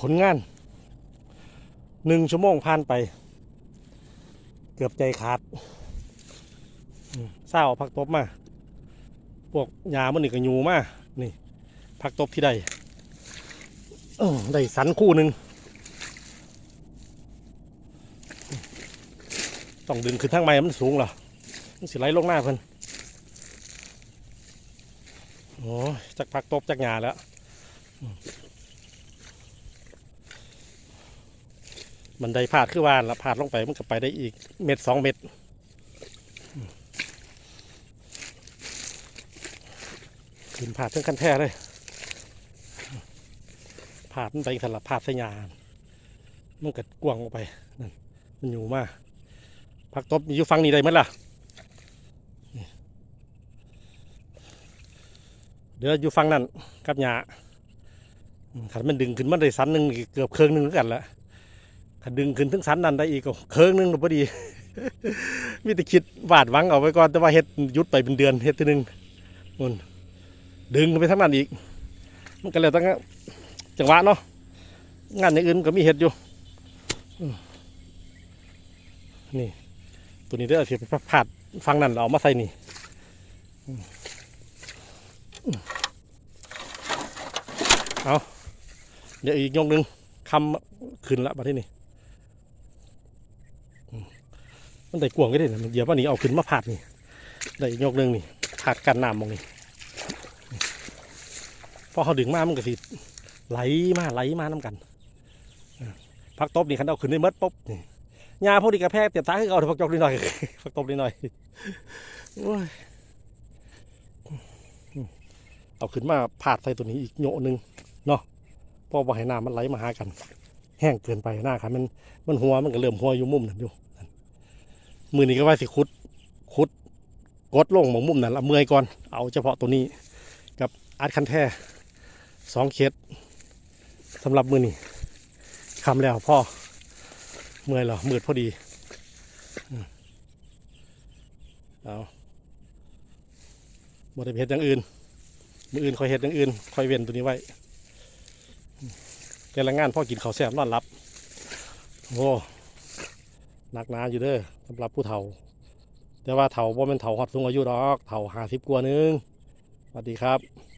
ผลงานหนึ่งชั่วโมงผ่านไป เกือบใจขาดเศร้าเอาผักตบมาพวกยามันนี่ก็อยู่มานี่ผักตบที่ได้เออได้สันคู่หนึ่งต้องดึงขึ้นทางไม้มันสูงเหรอมันสิไหลลงหน้าเพิ่นโอ้จักผักตบจักหยาแล้วอืม บันไดพาดคือว่านละพาดลงไปมันก็ไปได้อีกเม็ดสองเม็ดขึ้นพาดทั้งคันแท้เลยพาดมันไปสลับพาดสยามมันก็กวางออกไปนั่นมันอยู่มากผักตบอยู่ฟังนี่ได้ไหมล่ะเดี๋ยวอยู่ฟังนั่นกับหยาขันมันดึงขึ้นมันได้สันหนึ่งเกือบเครื่องหนึ่งเหมือนกันละ ขดึงขึ้นถึงสันนันได้อีกก็เคิงหนึ่งหรือพอดี มีแต่คิดวาดหวังเอาไว้ก่อนแต่ว่าเฮ็ดยุดไปเป็นเดือนเฮ็ดทีหนึงมันดึงไปทั้งนั้นอีก มันก็เลยตั้งจังหวะเนาะงานอย่างอื่นก็มีเฮ็ดอยู่นี่ตัวนี้เด้อที่ไปพาดฟังนั่นเราเอามาใส่นี่เอาเดี๋ยวอีกยกหนึ่งคำขึ้นละมาที่นี่อืม มันได้กวงก็ได้นะมันเดี๋ยววันนี้เอาขึ้นมาผาดนี่ได้อีกยกหนึ่งนี่ผาดกันน้ำมองนี่พอเขาดึงมามันก็สิไหลมาไหลมาน้ำกันพักตบนี่คันเอาขึ้นได้เมดปุ๊บนี่ยาพวกนี้กระแพกเตียบตาให้เอาพักจอกนิดหน่อยพักตบนิดหน่อยเอาขึ้นมาผาดใส่ตัวนี้อีกโยะหนึ่งเพราะว่าให้น้ำมันไหลมาหากัน แห้งเกินไปหน้าครับมันมันหัวมันก็เริ่มหัวอยู่มุมนั่นอยู่ มือนี้ก็ว่าสิคุดคุดกดลงหมองมุมนั่นละเมื่อยก่อนเอาเฉพาะตัวนี้กับอาร์ตคันแท้สองเคสสำหรับมือนี้คำแล้วพ่อเมื่อยเหรอมืดพอดีเอาหมดเห็ดอย่างอื่น มืออื่นคอยเห็ดอย่างอื่นคอยเว้นตัวนี้ไว้แต่ละงานพ่อกินข้าวแซ่บนอนรับโอ้ หนักหนาอยู่เด้อสำหรับผู้เฒ่า แต่ว่าเฒ่าบ่เป็นเฒ่าฮอดสูงอายุดอกเฒ่าห้าสิบกว่านึงสวัสดีครับ